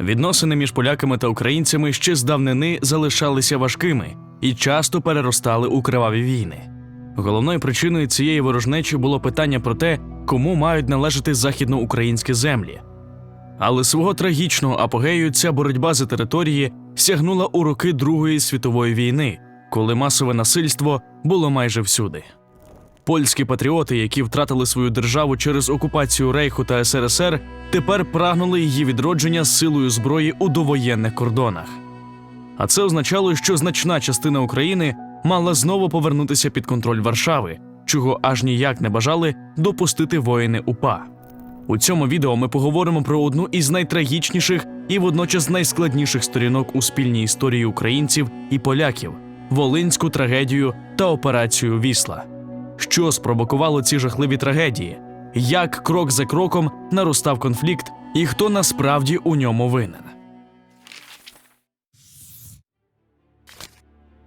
Відносини між поляками та українцями ще з давнини залишалися важкими і часто переростали у криваві війни. Головною причиною цієї ворожнечі було питання про те, кому мають належати західноукраїнські землі. Але свого трагічного апогею ця боротьба за території сягнула у роки Другої світової війни, коли масове насильство було майже всюди. Польські патріоти, які втратили свою державу через окупацію Рейху та СРСР, тепер прагнули її відродження силою зброї у довоєнних кордонах. А це означало, що значна частина України мала знову повернутися під контроль Варшави, чого аж ніяк не бажали допустити воїни УПА. У цьому відео ми поговоримо про одну із найтрагічніших і водночас найскладніших сторінок у спільній історії українців і поляків волинську трагедію та операцію Вісла. Що спровокувало ці жахливі трагедії? Як крок за кроком наростав конфлікт, і хто насправді у ньому винен?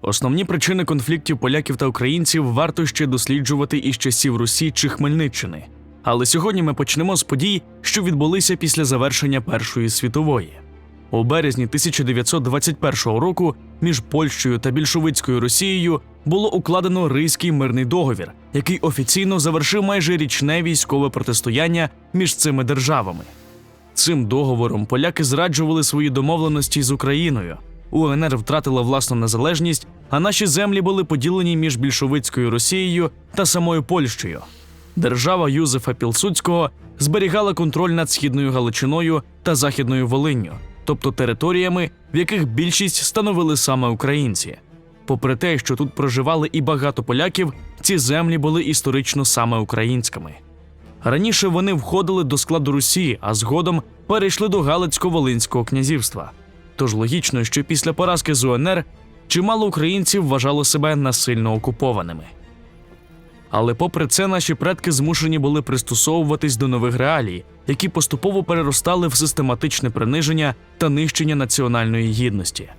Основні причини конфліктів поляків та українців варто ще досліджувати із часів Русі чи Хмельниччини. Але сьогодні ми почнемо з подій, що відбулися після завершення Першої світової. У березні 1921 року між Польщею та більшовицькою Росією було укладено Ризький мирний договір, який офіційно завершив майже річне військове протистояння між цими державами. Цим договором поляки зраджували свої домовленості з Україною. УНР втратила власну незалежність, а наші землі були поділені між більшовицькою Росією та самою Польщею. Держава Юзефа Пілсудського зберігала контроль над східною Галичиною та західною Волинню, тобто територіями, в яких більшість становили саме українці. Попри те, що тут проживали і багато поляків, ці землі були історично саме українськими. Раніше вони входили до складу Русі, а згодом перейшли до Галицько-Волинського князівства. Тож логічно, що після поразки з УНР чимало українців вважало себе насильно окупованими. Але попри це, наші предки змушені були пристосовуватись до нових реалій, які поступово переростали в систематичне приниження та нищення національної гідності.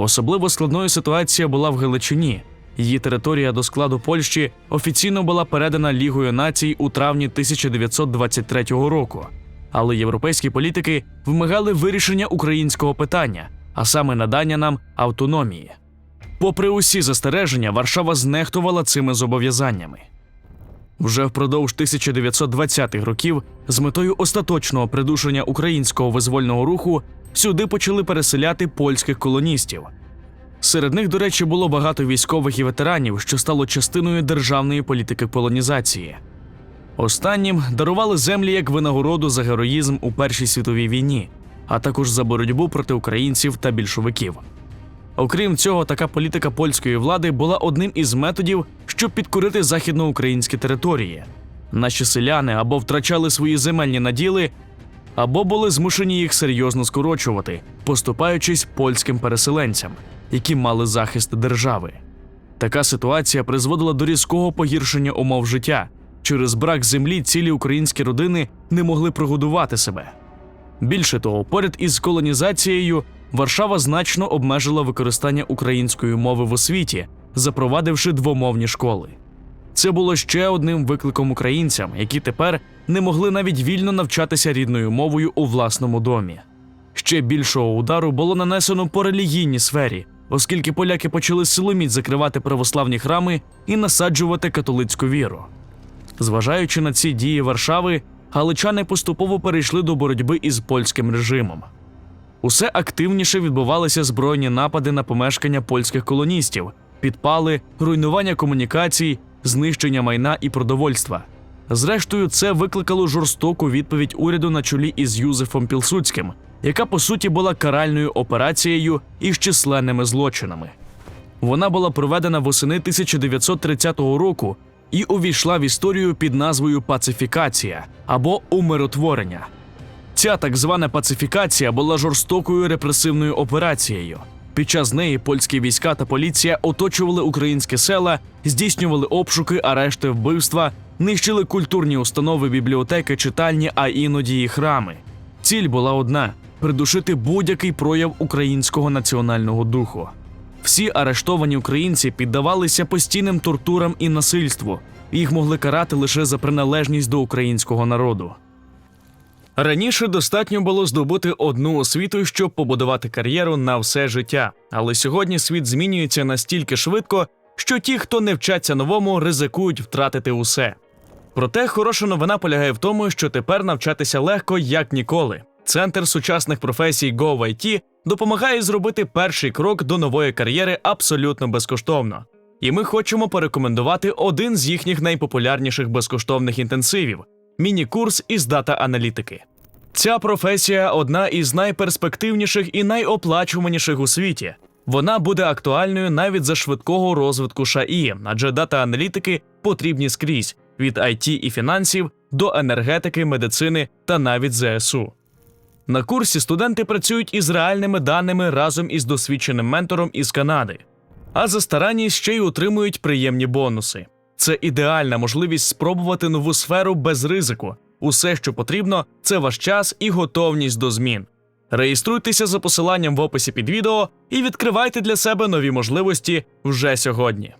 Особливо складною ситуація була в Галичині. Її територія до складу Польщі офіційно була передана Лігою націй у травні 1923 року. Але європейські політики вимагали вирішення українського питання, а саме надання нам автономії. Попри усі застереження, Варшава знехтувала цими зобов'язаннями. Вже впродовж 1920-х років, з метою остаточного придушення українського визвольного руху, сюди почали переселяти польських колоністів. Серед них, до речі, було багато військових і ветеранів, що стало частиною державної політики колонізації. Останнім дарували землі як винагороду за героїзм у Першій світовій війні, а також за боротьбу проти українців та більшовиків. Окрім цього, така політика польської влади була одним із методів, щоб підкорити західноукраїнські території. Наші селяни або втрачали свої земельні наділи, або були змушені їх серйозно скорочувати, поступаючись польським переселенцям, які мали захист держави. Така ситуація призводила до різкого погіршення умов життя. Через брак землі цілі українські родини не могли прогодувати себе. Більше того, поряд із колонізацією Варшава значно обмежила використання української мови в освіті, запровадивши двомовні школи. Це було ще одним викликом українцям, які тепер не могли навіть вільно навчатися рідною мовою у власному домі. Ще більшого удару було нанесено по релігійній сфері, оскільки поляки почали силоміць закривати православні храми і насаджувати католицьку віру. Зважаючи на ці дії Варшави, галичани поступово перейшли до боротьби із польським режимом. Усе активніше відбувалися збройні напади на помешкання польських колоністів, підпали, руйнування комунікацій, знищення майна і продовольства. Зрештою, це викликало жорстоку відповідь уряду на чолі із Юзефом Пілсудським, яка по суті була каральною операцією із численними злочинами. Вона була проведена восени 1930 року і увійшла в історію під назвою Пацифікація або умиротворення. Ця так звана пацифікація була жорстокою репресивною операцією. Під час неї польські війська та поліція оточували українські села, здійснювали обшуки, арешти, вбивства, нищили культурні установи, бібліотеки, читальні, а іноді і храми. Ціль була одна придушити будь-який прояв українського національного духу. Всі арештовані українці піддавалися постійним тортурам і насильству. Їх могли карати лише за приналежність до українського народу. Раніше достатньо було здобути одну освіту, щоб побудувати кар'єру на все життя. Але сьогодні світ змінюється настільки швидко, що ті, хто не вчаться новому, ризикують втратити усе. Проте хороша новина полягає в тому, що тепер навчатися легко як ніколи. Центр сучасних професій GoIT допомагає зробити перший крок до нової кар'єри абсолютно безкоштовно. І ми хочемо порекомендувати один з їхніх найпопулярніших безкоштовних інтенсивів міні-курс із дата-аналітики. Ця професія одна із найперспективніших і найоплачуваніших у світі. Вона буде актуальною навіть за швидкого розвитку ШАІ, адже дата-аналітики потрібні скрізь від IT і фінансів до енергетики, медицини та навіть ЗСУ. На курсі студенти працюють із реальними даними разом із досвідченим ментором із Канади, а за старанність ще й отримують приємні бонуси. Це ідеальна можливість спробувати нову сферу без ризику. Усе, що потрібно, це ваш час і готовність до змін. Реєструйтеся за посиланням в описі під відео і відкривайте для себе нові можливості вже сьогодні.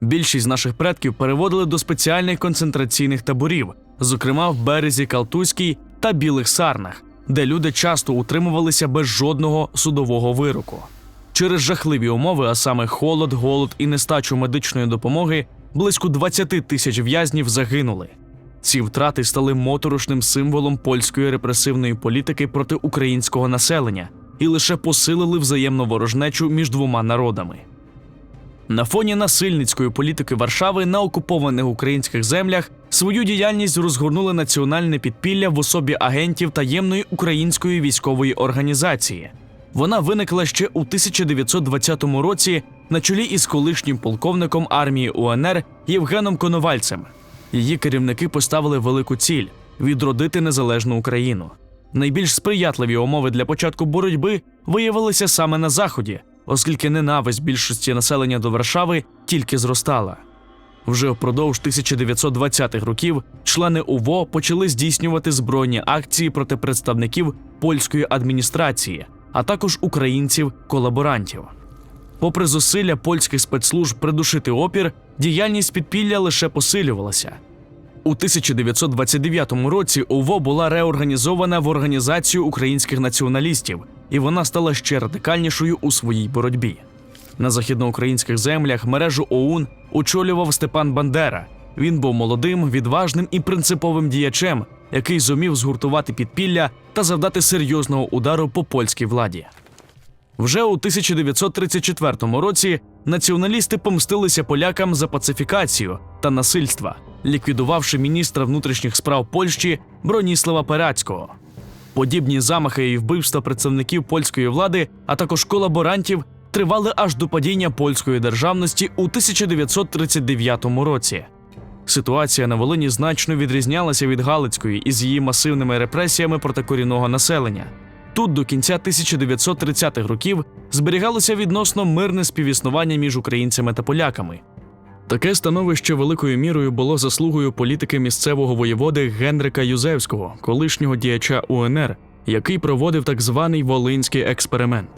Більшість наших предків переводили до спеціальних концентраційних таборів, зокрема в березі Калтузькій та Білих Сарнах, де люди часто утримувалися без жодного судового вироку. Через жахливі умови, а саме холод, голод і нестачу медичної допомоги, близько 20 тисяч в'язнів загинули. Ці втрати стали моторошним символом польської репресивної політики проти українського населення і лише посилили взаємну ворожнечу між двома народами. На фоні насильницької політики Варшави на окупованих українських землях свою діяльність розгорнули національне підпілля в особі агентів таємної української військової організації. Вона виникла ще у 1920 році на чолі із колишнім полковником армії УНР Євгеном Коновальцем. Її керівники поставили велику ціль відродити незалежну Україну. Найбільш сприятливі умови для початку боротьби виявилися саме на заході, оскільки ненависть більшості населення до Варшави тільки зростала. Вже впродовж 1920-х років члени УВО почали здійснювати збройні акції проти представників польської адміністрації, а також українців-колаборантів. Попри зусилля польських спецслужб придушити опір, діяльність підпілля лише посилювалася. У 1929 році УВО була реорганізована в організацію українських націоналістів, і вона стала ще радикальнішою у своїй боротьбі. На західноукраїнських землях мережу ОУН очолював Степан Бандера. Він був молодим, відважним і принциповим діячем, який зумів згуртувати підпілля та завдати серйозного удару по польській владі. Вже у 1934 році націоналісти помстилися полякам за пацифікацію та насильства, ліквідувавши міністра внутрішніх справ Польщі Броніслава Перацького. Подібні замахи і вбивства представників польської влади, а також колаборантів, тривали аж до падіння польської державності у 1939 році. Ситуація на Волині значно відрізнялася від Галицької із її масивними репресіями проти корінного населення. Тут до кінця 1930-х років зберігалося відносно мирне співіснування між українцями та поляками. Таке становище великою мірою було заслугою політики місцевого воєводи Генрика Юзевського, колишнього діяча УНР, який проводив так званий волинський експеримент.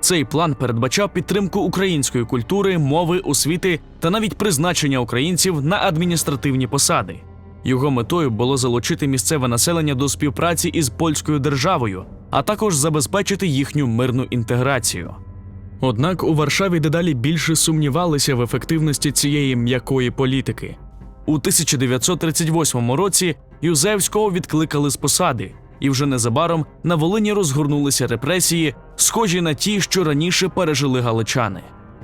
Цей план передбачав підтримку української культури, мови, освіти та навіть призначення українців на адміністративні посади. Його метою було залучити місцеве населення до співпраці із польською державою, а також забезпечити їхню мирну інтеграцію. Однак у Варшаві дедалі більше сумнівалися в ефективності цієї м'якої політики. У 1938 році Юзевського відкликали з посади, і вже незабаром на Волині розгорнулися репресії, схожі на ті, що раніше пережили галичани.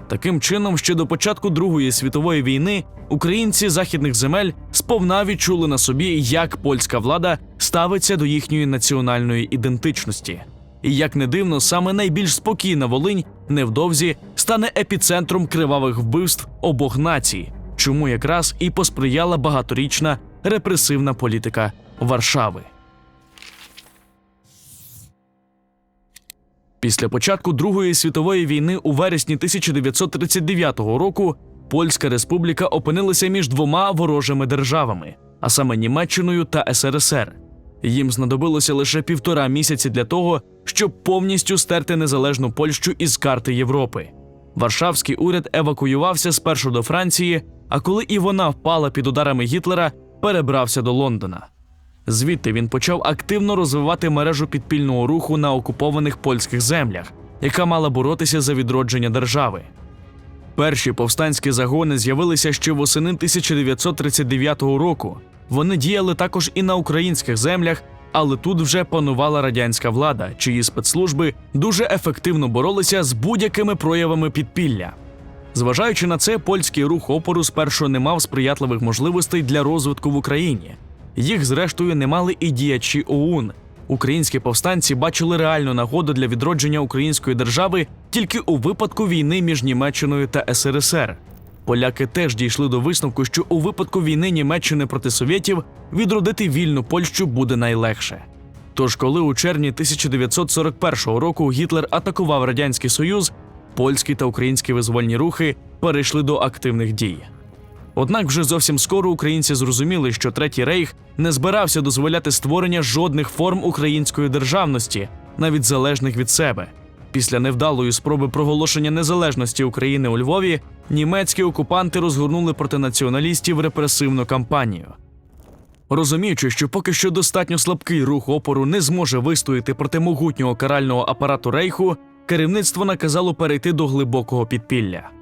Таким чином, ще до початку Другої світової війни українці західних земель сповна відчули на собі, як польська влада ставиться до їхньої національної ідентичності. І як не дивно, саме найбільш спокійна Волинь невдовзі стане епіцентром кривавих вбивств обох націй, чому якраз і посприяла багаторічна репресивна політика Варшави. Після початку Другої світової війни у вересні 1939 року Польська республіка опинилася між двома ворожими державами, а саме Німеччиною та СРСР. Їм знадобилося лише півтора місяці для того, щоб повністю стерти незалежну Польщу із карти Європи. Варшавський уряд евакуювався спершу до Франції, а коли і вона впала під ударами Гітлера, перебрався до Лондона. Звідти він почав активно розвивати мережу підпільного руху на окупованих польських землях, яка мала боротися за відродження держави. Перші повстанські загони з'явилися ще восени 1939 року. Вони діяли також і на українських землях, але тут вже панувала радянська влада, чиї спецслужби дуже ефективно боролися з будь-якими проявами підпілля. Зважаючи на це, польський рух опору спершу не мав сприятливих можливостей для розвитку в Україні. Їх, зрештою, не мали і діячі ОУН. Українські повстанці бачили реальну нагоду для відродження української держави тільки у випадку війни між Німеччиною та СРСР. Поляки теж дійшли до висновку, що у випадку війни Німеччини проти совєтів відродити вільну Польщу буде найлегше. Тож, коли у червні 1941 року Гітлер атакував Радянський Союз, польські та українські визвольні рухи перейшли до активних дій. Однак вже зовсім скоро українці зрозуміли, що Третій рейх не збирався дозволяти створення жодних форм української державності, навіть залежних від себе. Після невдалої спроби проголошення незалежності України у Львові німецькі окупанти розгорнули проти націоналістів репресивну кампанію. Розуміючи, що поки що достатньо слабкий рух опору не зможе вистояти проти могутнього карального апарату рейху, керівництво наказало перейти до глибокого підпілля.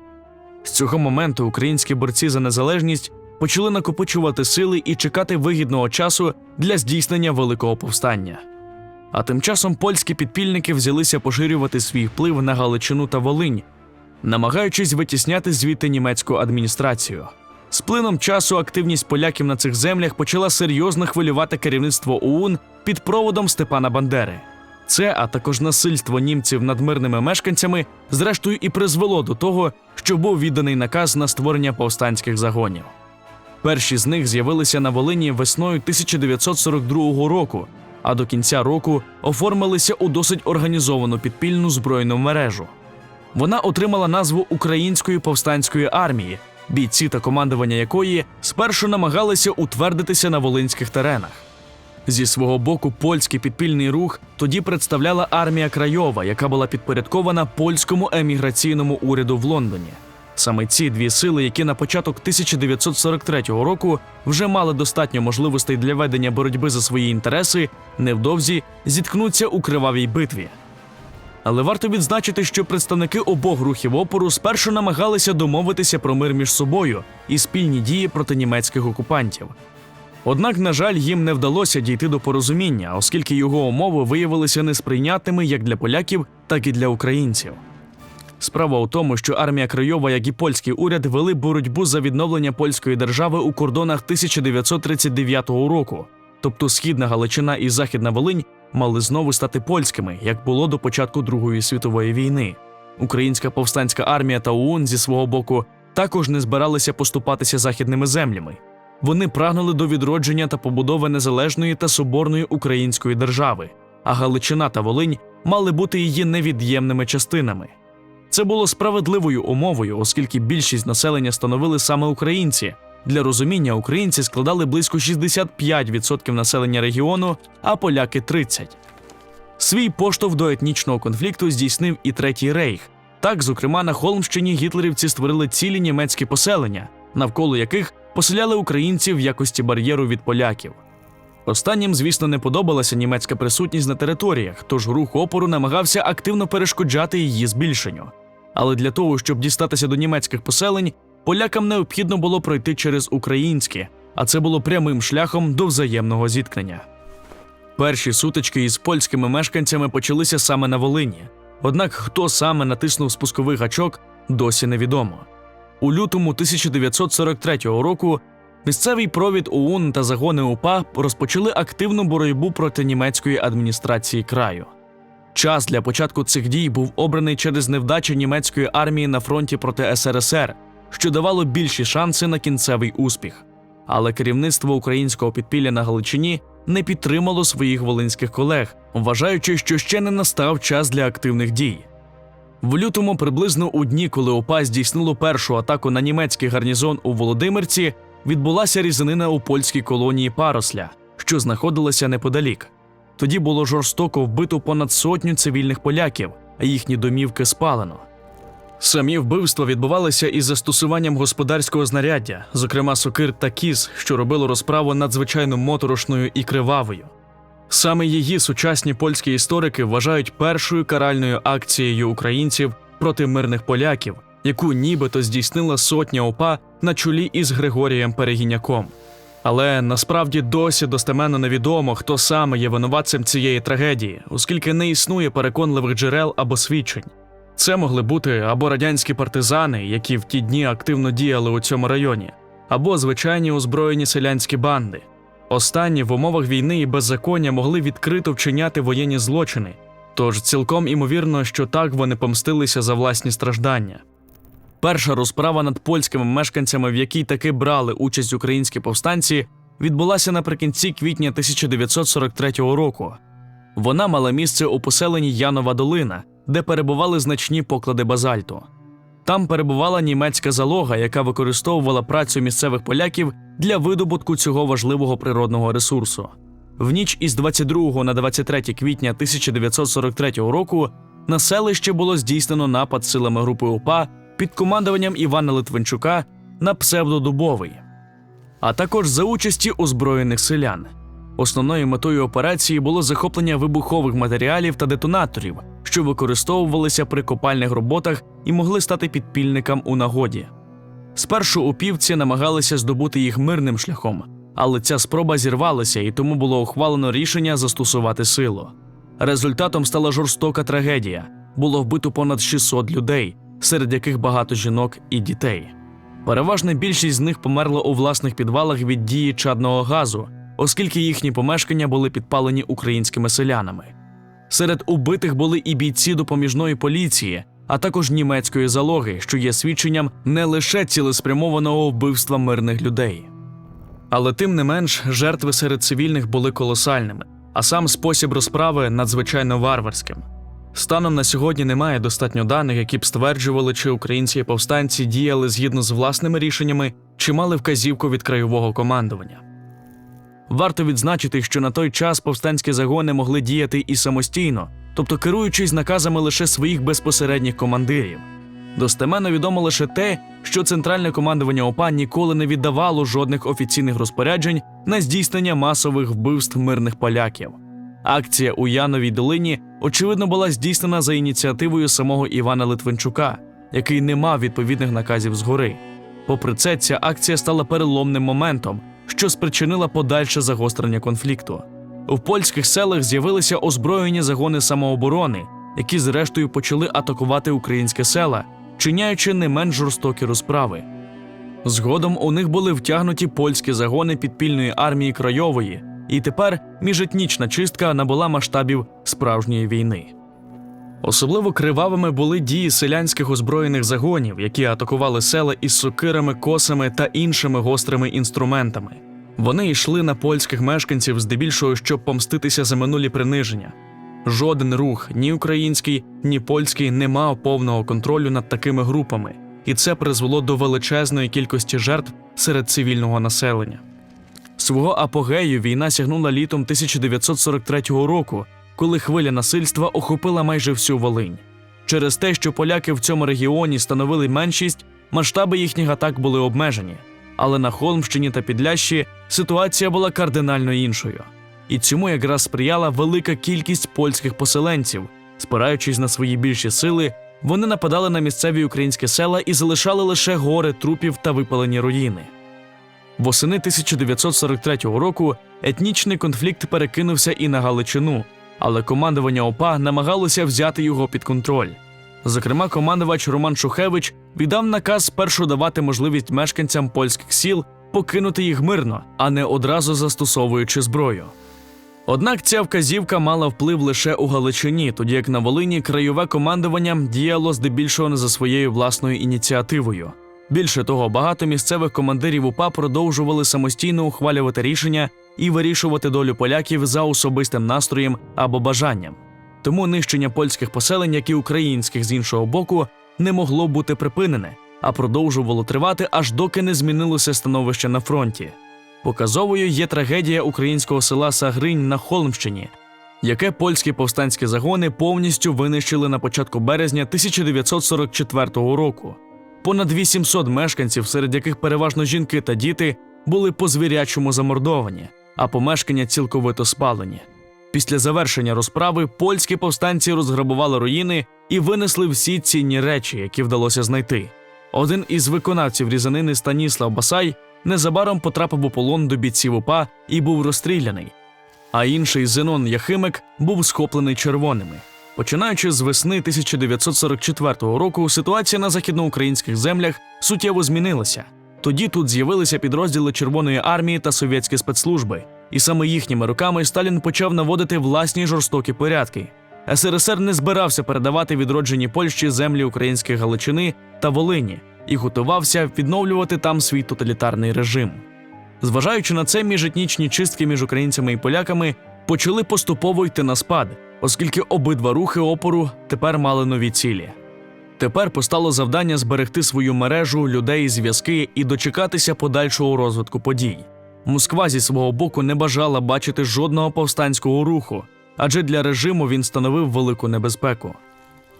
З цього моменту українські борці за незалежність почали накопичувати сили і чекати вигідного часу для здійснення великого повстання. А тим часом польські підпільники взялися поширювати свій вплив на Галичину та Волинь, намагаючись витісняти звідти німецьку адміністрацію. З плином часу активність поляків на цих землях почала серйозно хвилювати керівництво ОУН під проводом Степана Бандери. Це, а також насильство німців над мирними мешканцями, зрештою і призвело до того, що був відданий наказ на створення повстанських загонів. Перші з них з'явилися на Волині весною 1942 року, а до кінця року оформилися у досить організовану підпільну збройну мережу. Вона отримала назву Української повстанської армії, бійці та командування якої спершу намагалися утвердитися на волинських теренах. Зі свого боку, польський підпільний рух тоді представляла армія Крайова, яка була підпорядкована польському еміграційному уряду в Лондоні. Саме ці дві сили, які на початок 1943 року вже мали достатньо можливостей для ведення боротьби за свої інтереси, невдовзі зіткнуться у кривавій битві. Але варто відзначити, що представники обох рухів опору спершу намагалися домовитися про мир між собою і спільні дії проти німецьких окупантів. Однак, на жаль, їм не вдалося дійти до порозуміння, оскільки його умови виявилися несприйнятними як для поляків, так і для українців. Справа у тому, що армія Крайова, як і польський уряд, вели боротьбу за відновлення польської держави у кордонах 1939 року, тобто Східна Галичина і Західна Волинь мали знову стати польськими, як було до початку Другої світової війни. Українська повстанська армія та ОУН зі свого боку також не збиралися поступатися західними землями. Вони прагнули до відродження та побудови незалежної та соборної української держави, а Галичина та Волинь мали бути її невід'ємними частинами. Це було справедливою умовою, оскільки більшість населення становили саме українці. Для розуміння українці складали близько 65% населення регіону, а поляки 30%. Свій поштовх до етнічного конфлікту здійснив і Третій рейх. Так, зокрема, на Холмщині гітлерівці створили цілі німецькі поселення, навколо яких поселяли українців в якості бар'єру від поляків. Останнім, звісно, не подобалася німецька присутність на територіях, тож рух опору намагався активно перешкоджати її збільшенню. Але для того, щоб дістатися до німецьких поселень, полякам необхідно було пройти через українське, а це було прямим шляхом до взаємного зіткнення. Перші сутички із польськими мешканцями почалися саме на Волині. Однак хто саме натиснув спусковий гачок, досі невідомо. У лютому 1943 року місцевий провід ОУН та загони УПА розпочали активну боротьбу проти німецької адміністрації краю. Час для початку цих дій був обраний через невдачі німецької армії на фронті проти СРСР, що давало більші шанси на кінцевий успіх. Але керівництво українського підпілля на Галичині не підтримало своїх волинських колег, вважаючи, що ще не настав час для активних дій. В лютому, приблизно у дні, коли ОПА здійснило першу атаку на німецький гарнізон у Володимирці, відбулася різанина у польській колонії Паросля, що знаходилася неподалік. Тоді було жорстоко вбито понад сотню цивільних поляків, а їхні домівки спалено. Самі вбивства відбувалися із застосуванням господарського знаряддя, зокрема сокир та кіз, що робило розправу надзвичайно моторошною і кривавою. Саме її сучасні польські історики вважають першою каральною акцією українців проти мирних поляків, яку нібито здійснила сотня ОПА на чолі із Григорієм Перегіняком. Але насправді досі достеменно невідомо, хто саме є винуватцем цієї трагедії, оскільки не існує переконливих джерел або свідчень. Це могли бути або радянські партизани, які в ті дні активно діяли у цьому районі, або звичайні озброєні селянські банди. Останні в умовах війни і беззаконня могли відкрито вчиняти воєнні злочини, тож цілком імовірно, що так вони помстилися за власні страждання. Перша розправа над польськими мешканцями, в якій таки брали участь українські повстанці, відбулася наприкінці квітня 1943 року. Вона мала місце у поселенні Янова Долина, де перебували значні поклади базальту. Там перебувала німецька залога, яка використовувала працю місцевих поляків для видобутку цього важливого природного ресурсу. В ніч із 22 на 23 квітня 1943 року на селище було здійснено напад силами групи УПА під командуванням Івана Литвинчука на псевдодубовий, а також за участі озброєних селян. Основною метою операції було захоплення вибухових матеріалів та детонаторів, що використовувалися при копальних роботах і могли стати підпільникам у нагоді. Спершу упівці намагалися здобути їх мирним шляхом, але ця спроба зірвалася, і тому було ухвалено рішення застосувати силу. Результатом стала жорстока трагедія. Було вбито понад 600 людей, серед яких багато жінок і дітей. Переважна більшість з них померла у власних підвалах від дії чадного газу, оскільки їхні помешкання були підпалені українськими селянами. Серед убитих були і бійці допоміжної поліції, а також німецької залоги, що є свідченням не лише цілеспрямованого вбивства мирних людей. Але тим не менш, жертви серед цивільних були колосальними, а сам спосіб розправи надзвичайно варварським. Станом на сьогодні немає достатньо даних, які б стверджували, чи українці повстанці діяли згідно з власними рішеннями, чи мали вказівку від краєвого командування. Варто відзначити, що на той час повстанські загони могли діяти і самостійно, тобто керуючись наказами лише своїх безпосередніх командирів. Достеменно відомо лише те, що центральне командування ОПА ніколи не віддавало жодних офіційних розпоряджень на здійснення масових вбивств мирних поляків. Акція у Яновій долині, очевидно, була здійснена за ініціативою самого Івана Литвинчука, який не мав відповідних наказів згори. Попри це, ця акція стала переломним моментом, що спричинила подальше загострення конфлікту. У польських селах з'явилися озброєні загони самооборони, які зрештою почали атакувати українське села, чиняючи не менш жорстокі розправи. Згодом у них були втягнуті польські загони підпільної армії Крайової, і тепер міжетнічна чистка набула масштабів справжньої війни. Особливо кривавими були дії селянських озброєних загонів, які атакували села із сокирами, косами та іншими гострими інструментами. Вони йшли на польських мешканців здебільшого, щоб помститися за минулі приниження. Жоден рух, ні український, ні польський, не мав повного контролю над такими групами, і це призвело до величезної кількості жертв серед цивільного населення. Свого апогею війна сягнула літом 1943 року, коли хвиля насильства охопила майже всю Волинь. Через те, що поляки в цьому регіоні становили меншість, масштаби їхніх атак були обмежені. Але на Холмщині та Підлящі ситуація була кардинально іншою. І цьому якраз сприяла велика кількість польських поселенців. Спираючись на свої більші сили, вони нападали на місцеві українські села і залишали лише гори трупів та випалені руїни. Восени 1943 року етнічний конфлікт перекинувся і на Галичину, але командування ОПА намагалося взяти його під контроль. Зокрема, командувач Роман Шухевич віддав наказ спершу давати можливість мешканцям польських сіл покинути їх мирно, а не одразу застосовуючи зброю. Однак ця вказівка мала вплив лише у Галичині, тоді як на Волині краєве командування діяло здебільшого не за своєю власною ініціативою. Більше того, багато місцевих командирів УПА продовжували самостійно ухвалювати рішення і вирішувати долю поляків за особистим настроєм або бажанням. Тому нищення польських поселень, як і українських з іншого боку, не могло бути припинене, а продовжувало тривати, аж доки не змінилося становище на фронті. Показовою є трагедія українського села Сагринь на Холмщині. яке польські повстанські загони повністю винищили на початку березня 1944 року. Понад 800 мешканців, серед яких переважно жінки та діти, були по звірячому замордовані, а помешкання цілковито спалені. Після завершення розправи польські повстанці розграбували руїни і винесли всі цінні речі, які вдалося знайти. Один із виконавців різанини Станіслав Басай незабаром потрапив у полон до бійців УПА і був розстріляний. А інший Зенон Яхимик був схоплений червоними. Починаючи з весни 1944 року, ситуація на західноукраїнських землях суттєво змінилася. Тоді тут з'явилися підрозділи Червоної армії та совєтські спецслужби, і саме їхніми руками Сталін почав наводити власні жорстокі порядки. СРСР не збирався передавати відродженій Польщі землі української Галичини та Волині і готувався відновлювати там свій тоталітарний режим. Зважаючи на це, міжетнічні чистки між українцями і поляками почали поступово йти на спад, оскільки обидва рухи опору тепер мали нові цілі. Тепер постало завдання зберегти свою мережу людей, зв'язки і дочекатися подальшого розвитку подій. Москва зі свого боку не бажала бачити жодного повстанського руху, адже для режиму він становив велику небезпеку.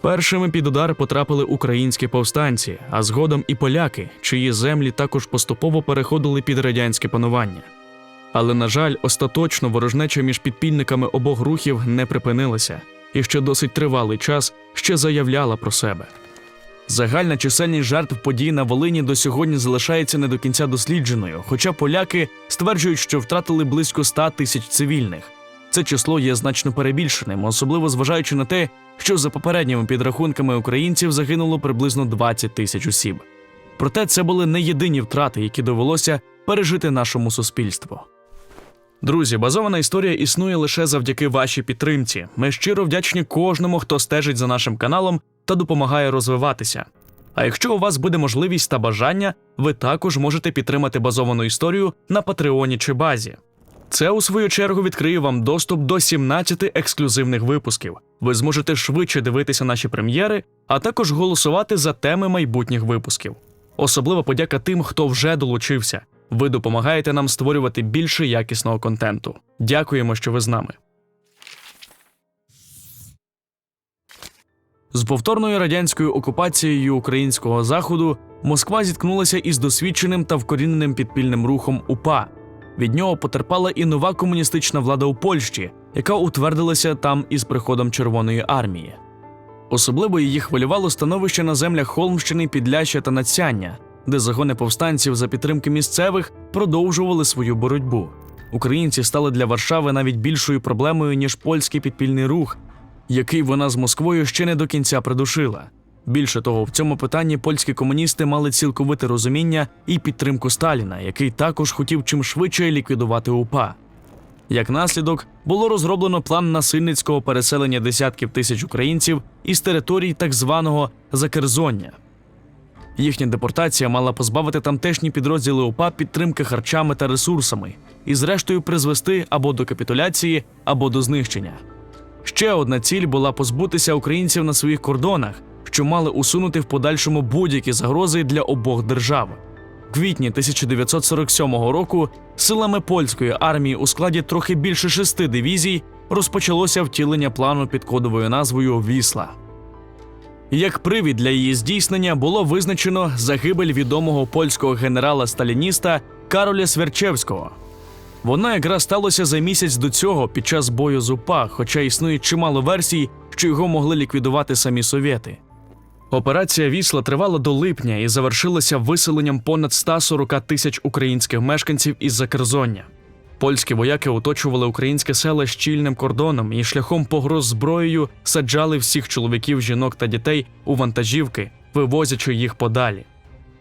Першими під удар потрапили українські повстанці, а згодом і поляки, чиї землі також поступово переходили під радянське панування. Але, на жаль, остаточно ворожнеча між підпільниками обох рухів не припинилася і ще досить тривалий час ще заявляла про себе. Загальна чисельність жертв подій на Волині до сьогодні залишається не до кінця дослідженою, хоча поляки стверджують, що втратили близько 100 тисяч цивільних. Це число є значно перебільшеним, особливо зважаючи на те, що за попередніми підрахунками українців загинуло приблизно 20 тисяч осіб. Проте це були не єдині втрати, які довелося пережити нашому суспільству. Друзі, базована історія існує лише завдяки вашій підтримці. Ми щиро вдячні кожному, хто стежить за нашим каналом та допомагає розвиватися. А якщо у вас буде можливість та бажання, ви також можете підтримати базовану історію на Патреоні чи базі. Це, у свою чергу, відкриє вам доступ до 17 ексклюзивних випусків. Ви зможете швидше дивитися наші прем'єри, а також голосувати за теми майбутніх випусків. Особлива подяка тим, хто вже долучився. Ви допомагаєте нам створювати більше якісного контенту. Дякуємо, що ви з нами. З повторною радянською окупацією українського заходу Москва зіткнулася із досвідченим та вкоріненим підпільним рухом УПА. Від нього потерпала і нова комуністична влада у Польщі, яка утвердилася там із приходом Червоної армії. Особливо її хвилювало становище на землях Холмщини, Підляща та Нацяння, де загони повстанців за підтримки місцевих продовжували свою боротьбу. Українці стали для Варшави навіть більшою проблемою, ніж польський підпільний рух, який вона з Москвою ще не до кінця придушила. Більше того, в цьому питанні польські комуністи мали цілковите розуміння і підтримку Сталіна, який також хотів чим швидше ліквідувати УПА. Як наслідок, було розроблено план насильницького переселення десятків тисяч українців із територій так званого Закерзоння. Їхня депортація мала позбавити тамтешні підрозділи УПА підтримки харчами та ресурсами і, зрештою, призвести або до капітуляції, або до знищення. Ще одна ціль була позбутися українців на своїх кордонах, що мали усунути в подальшому будь-які загрози для обох держав. В квітні 1947 року силами польської армії у складі трохи більше шести дивізій розпочалося втілення плану під кодовою назвою Вісла. Як привід для її здійснення було визначено загибель відомого польського генерала-сталініста Кароля Сверчевського. Воно якраз сталося за місяць до цього під час бою з УПА, хоча існує чимало версій, що його могли ліквідувати самі совєти. Операція Вісла тривала до липня і завершилася виселенням понад 140 тисяч українських мешканців із Закерзоння. Польські вояки оточували українське село щільним кордоном і шляхом погроз зброєю саджали всіх чоловіків, жінок та дітей у вантажівки, вивозячи їх подалі.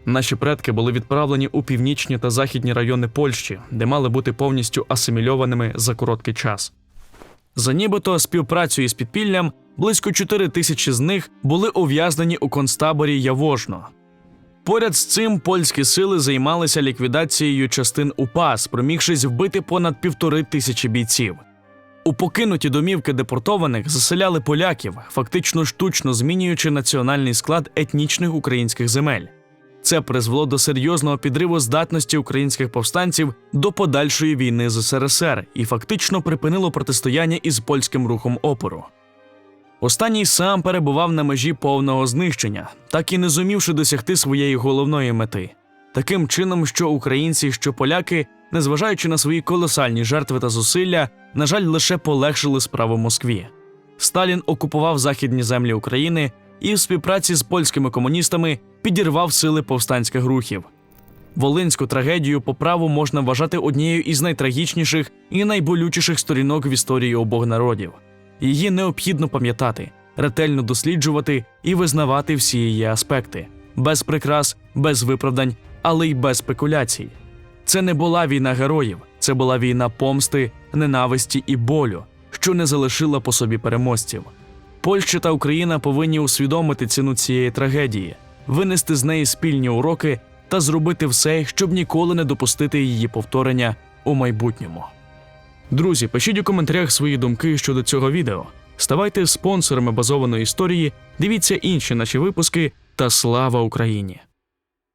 Наші предки були відправлені у північні та західні райони Польщі, де мали бути повністю асимільованими за короткий час. За нібито співпрацю із підпіллям близько 4 тисячі з них були ув'язнені у концтаборі Явожно. Поряд з цим польські сили займалися ліквідацією частин УПА, спромігшись вбити понад півтори тисячі бійців. У покинуті домівки депортованих заселяли поляків, фактично штучно змінюючи національний склад етнічних українських земель. Це призвело до серйозного підриву здатності українських повстанців до подальшої війни з СРСР і фактично припинило протистояння із польським рухом опору. Останній сам перебував на межі повного знищення, так і не зумівши досягти своєї головної мети. Таким чином, що українці, що поляки, незважаючи на свої колосальні жертви та зусилля, на жаль, лише полегшили справу Москві. Сталін окупував західні землі України і в співпраці з польськими комуністами підірвав сили повстанських рухів. Волинську трагедію по праву можна вважати однією із найтрагічніших і найболючіших сторінок в історії обох народів. Її необхідно пам'ятати, ретельно досліджувати і визнавати всі її аспекти, без прикрас, без виправдань, але й без спекуляцій. Це не була війна героїв, це була війна помсти, ненависті і болю, що не залишила по собі переможців. Польща та Україна повинні усвідомити ціну цієї трагедії, винести з неї спільні уроки та зробити все, щоб ніколи не допустити її повторення у майбутньому. Друзі, пишіть у коментарях свої думки щодо цього відео. Ставайте спонсорами базованої історії, дивіться інші наші випуски та слава Україні!